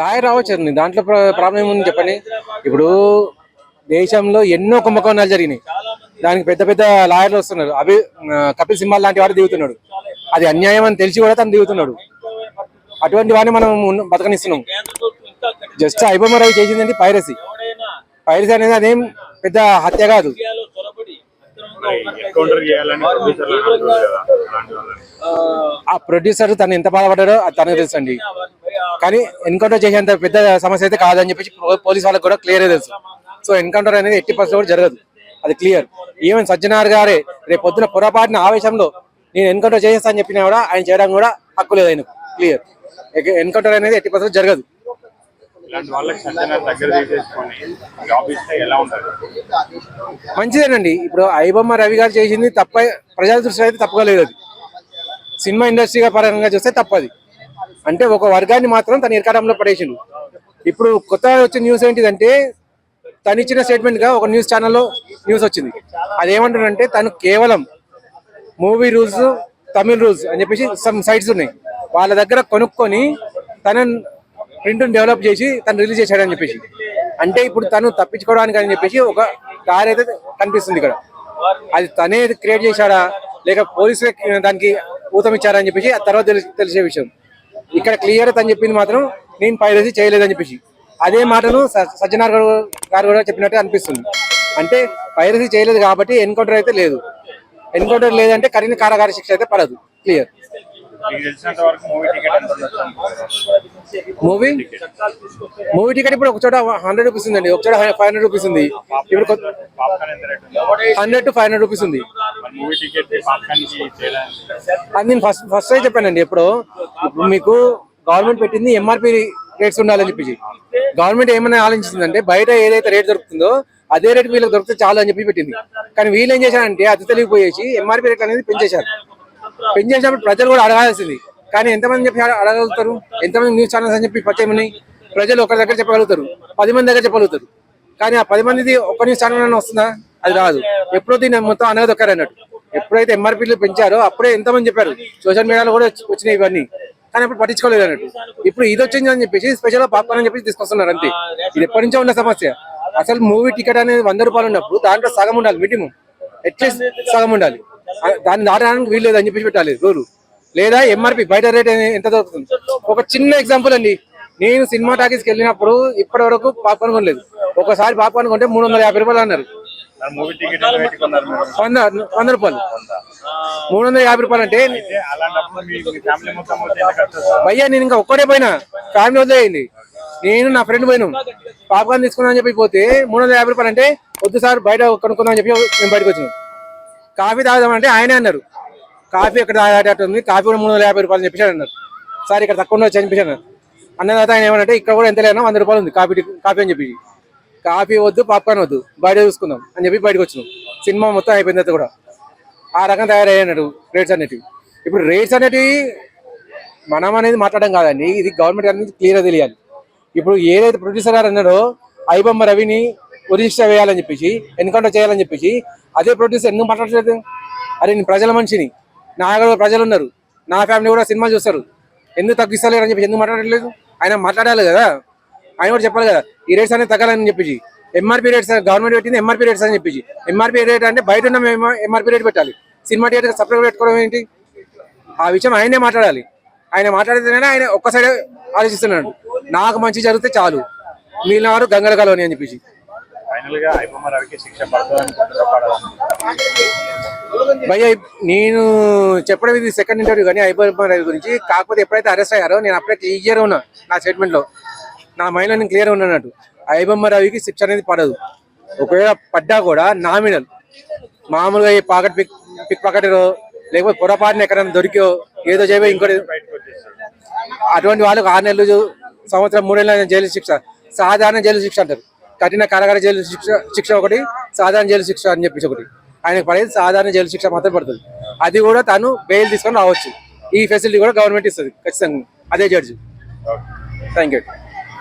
Lawyer అవ్వచ్చు దాంట్లో problem ఏముంది చెప్పండి? ఇప్పుడు దేశంలో ఎన్నో కుంభకోణాలు జరిగినాయి. దానికి పెద్ద పెద్ద లాయర్లు వస్తున్నారు. అభి కపిల్ సింబాల్ లాంటి వాడు దిగుతున్నాడు. అది అన్యాయం అని తెలిసి కూడా తను దిగుతున్నాడు. అటువంటి వాడిని మనం బతకనిస్తున్నాం. జస్ట్ ఐబొమ్మ రవి చేసిందండి పైరసీ. పైరసీ అనేది అదేం పెద్ద హత్య కాదు. ఆ ప్రొడ్యూసర్ తను ఎంత బాధపడ్డాడో అది తనకు తెలుసు అండి కానీ ఎన్కౌంటర్ చేసేంత పెద్ద సమస్య అయితే కాదని చెప్పేసి పోలీస్ వాళ్ళకి కూడా క్లియర్ తెలుసు. సో ఎన్కౌంటర్ అనేది ఎట్టి పరిస్థితి కూడా జరగదు. అది క్లియర్ ఈవెన్ సజ్జనార్ గారే రేపు పొద్దున పొరపాటున ఆవేశంలో నేను ఎన్కౌంటర్ చేసేస్తా అని చెప్పినా కూడా ఆయన చేయడం కూడా హక్కు లేదు ఆయనకు. క్లియర్ ఎన్కౌంటర్ అనేది ఎట్టి పరిస్థితి జరగదు. మంచిదేనండి. ఇప్పుడు ఐబొమ్మ రవి గారు చేసింది తప్ప ప్రజల దృష్టిలో అయితే తప్పుగా లేదు అది. సినిమా ఇండస్ట్రీ పరంగా చూస్తే తప్పది. అంటే ఒక వర్గాన్ని మాత్రం తన ఇరకారంలో పడేసిండు. ఇప్పుడు కొత్తగా వచ్చిన న్యూస్ ఏంటిదంటే తను ఇచ్చిన స్టేట్మెంట్గా ఒక న్యూస్ ఛానల్లో న్యూస్ వచ్చింది. అదేమంటుందంటే తను కేవలం మూవీ రూల్స్ తమిళ్ రూల్స్ అని చెప్పేసి సమ్ సైట్స్ ఉన్నాయి. వాళ్ళ దగ్గర కొనుక్కొని తన ప్రింట్ను డెవలప్ చేసి తను రిలీజ్ చేశాడని చెప్పేసి. అంటే ఇప్పుడు తను తప్పించుకోవడానికి అని చెప్పేసి ఒక కార్ అయితే కనిపిస్తుంది ఇక్కడ. అది తనే క్రియేట్ చేశాడా? లేక పోలీసులే దానికి ఊతం ఇచ్చారా అని చెప్పేసి ఆ తర్వాత తెలిసి తెలిసే విషయం. ఇక్కడ క్లియర్ తను చెప్పింది మాత్రం నేను పైరసీ చేయలేదని చెప్పేసి. అదే మాటను సజ్జనార్ గారు కూడా చెప్పినట్టు అనిపిస్తుంది. అంటే పైరసీ చేయలేదు కాబట్టి ఎన్కౌంటర్ అయితే లేదు. ఎన్కౌంటర్ లేదంటే కఠిన కారాగార శిక్ష అయితే పడదు. Clear movie? మూవీ టికెట్ ఇప్పుడు ఒక చోట హండ్రెడ్ రూపీస్ ఉందండి. ఒక చోట ఫైవ్ హండ్రెడ్ రూపీస్ ఉంది ఇప్పుడు hundred to five hundred rupees ఉంది. మూవీ టికెట్ అది నేను ఫస్ట్ ఫస్ట్ అయితే చెప్పానండి ఎప్పుడు. ఇప్పుడు మీకు గవర్నమెంట్ పెట్టింది ఎంఆర్పి రేట్స్ ఉండాలని చెప్పేసి. గవర్నమెంట్ ఏమైనా ఆలోచించిందంటే బయట ఏదైతే రేట్ దొరుకుతుందో అదే రేట్ వీళ్ళకి దొరికితే చాలు అని చెప్పి పెట్టింది. కానీ వీళ్ళు ఏం చేశారంటే అతి తెలియపోయేసి ఎంఆర్పి రేట్ అనేది పెంచేశారు. పెంచేసినప్పుడు ప్రజలు కూడా అడగాల్సింది. కానీ ఎంతమంది చెప్పి అడగలుగుతారు? ఎంతమంది న్యూస్ ఛానల్స్ అని చెప్పి పచ్చేమని ప్రజలు ఒకరి దగ్గర చెప్పగలుగుతారు. పది మంది దగ్గర చెప్పగలుగుతారు. కానీ ఆ పది మందిది ఒక్క న్యూస్ ఛానల్ వస్తుందా? అది రాదు. ఎప్పుడో దీన్ని మొత్తం అనగదొక్కారు అన్నట్టు ఎప్పుడైతే ఎంఆర్పీలు పెంచారో అప్పుడే ఎంతమంది చెప్పారు? సోషల్ మీడియాలో కూడా వచ్చినాయి ఇవన్నీ. కానీ అప్పుడు పట్టించుకోలేదు అన్నట్టు. ఇప్పుడు ఇది వచ్చింది అని చెప్పేసి స్పెషల్ పాప్కార్న్ అని చెప్పేసి తీసుకొస్తున్నారు అంతే. ఇది ఎప్పటి నుంచో ఉన్న సమస్య. అసలు మూవీ టికెట్ అనేది వంద రూపాయలు ఉన్నప్పుడు దాంట్లో సగం ఉండాలి మినిమం అట్లీస్ట్ సగం ఉండాలి. దాన్ని దాటడానికి వీల్లేదు అని చెప్పేసి పెట్టాలి రూలు లేదా ఎంఆర్పి బయట రేట్ ఎంత దొరుకుతుంది? ఒక చిన్న ఎగ్జాంపుల్ అండి. నేను సినిమా టాకీస్కి వెళ్ళినప్పుడు ఇప్పటి వరకు పాప్కార్న్ కొనలేదు ఒకసారి పాప్కార్న్ కొంటే మూడు వందల యాభై రూపాయలు అన్నారు. మూవీ టికెట్ వంద వంద రూపాయలు. మూడు వందల యాభై రూపాయలు అంటే? భయ్యా నేను ఇంకా ఒక్కడే పోయినా. ఫ్యామిలీ వదిలేయండి. నేను నా ఫ్రెండ్ పోయినాం. పాప్కార్న్ తీసుకుందాం అని చెప్పి పోతే మూడు వందల యాభై రూపాయలు అంటే వద్దు సార్ బయట కొనుక్కుందాం అని చెప్పి మేము బయటకు వచ్చినాం. కాఫీ తాగుదామంటే ఆయనే అన్నారు. కాఫీ ఎక్కడ తాగేటట్టు ఉంది కాఫీ కూడా మూడు వందల యాభై రూపాయలు అని చెప్పేసి అన్నారు. సార్ ఇక్కడ తక్కువ ఉండొచ్చు అని చెప్పేసి అన్నారు. అన్న తర్వాత ఆయన ఏమంటే ఇక్కడ కూడా ఎంత లేనా వంద రూపాయలు ఉంది కాఫీ కాఫీ అని చెప్పి. కాఫీ వద్దు పాప్కార్న్ వద్దు. బయట చూసుకుందాం అని చెప్పి బయటకు వచ్చినాం. సినిమా మొత్తం అయిపోయిన తర్వాత కూడా. ఆ రకం తయారయ్యాడు రేట్స్ అనేటివి. ఇప్పుడు రేట్స్ అనేటివి మనం అనేది మాట్లాడడం కాదండి. ఇది గవర్నమెంట్ అనేది క్లియర్గా తెలియాలి. ఇప్పుడు ఏదైతే ప్రొడ్యూసర్ గారు అన్నారో ఐబొమ్మ రవిని ఉరిశిక్ష వేయాలని చెప్పేసి ఎన్కౌంటర్ చేయాలని చెప్పేసి అదే ప్రొడ్యూసర్ ఎందుకు మాట్లాడలేదు అరే నేను ప్రజల మనిషిని. నా కూడా ప్రజలు ఉన్నారు. నా ఫ్యామిలీ కూడా సినిమా చూస్తారు. ఎందుకు తగ్గిస్తలేరు అని చెప్పి ఎందుకు మాట్లాడలేదు ఆయన మాట్లాడాలి కదా. ఆయన కూడా చెప్పాలి కదా ఈ రేట్స్ అనేది తగ్గాలని చెప్పేసి. ఎంఆర్పీ రేట్స్ గవర్నమెంట్ పెట్టింది ఎంఆర్పీ రేట్స్ అని చెప్పేసి. ఎంఆర్పీ రేట్ అంటే బయట ఉన్న ఎంఆర్పీ రేట్ పెట్టాలి. సినిమా థియేటర్ సపరేట్ పెట్టుకోవడం ఏంటి? ఆ విషయం ఆయనే మాట్లాడాలి. ఆయన మాట్లాడితేనే ఆయన ఒక్క సైడ్ ఆలోచిస్తున్నాడు. నాకు మంచి జరిగితే చాలు. మిగిలిన వారు గంగల కలవని అని చెప్పేసి. భయ్య నేను చెప్పడం ఇది సెకండ్ ఇంటర్వ్యూ కానీ ఐబొమ్మ రవి గురించి. కాకపోతే ఎప్పుడైతే అరెస్ట్ అయ్యారో నేను అప్పుడే క్లియర్ ఉన్నా నా స్టేట్మెంట్లో. నా మైండ్ నేను క్లియర్ ఉన్నట్టు ఐబొమ్మ రవికి శిక్ష అనేది పడదు. ఒకవేళ పడ్డా కూడా నామినల్ మామూలుగా ఈ పాకెట్ పిక్ పిక్ పాకెట్ లేకపోతే పొరపాటున ఎక్కడైనా దొరికో ఏదో చేయబో ఇంకోటి అటువంటి వాళ్ళకు ఆరు నెలలు సంవత్సరం మూడేళ్ళ జైలు శిక్ష. సాధారణ జైలు శిక్ష అంటారు. కఠిన కారాగార జైలు శిక్ష శిక్ష ఒకటి సాధారణ జైలు శిక్ష అని చెప్పేసి ఒకటి. ఆయనకు పడేది సాధారణ జైలు శిక్ష మాత్రం పడుతుంది. అది కూడా తను బెయిల్ తీసుకొని రావచ్చు. ఈ ఫెసిలిటీ కూడా గవర్నమెంట్ ఇస్తుంది ఖచ్చితంగా. అదే జడ్జి థ్యాంక్ యూ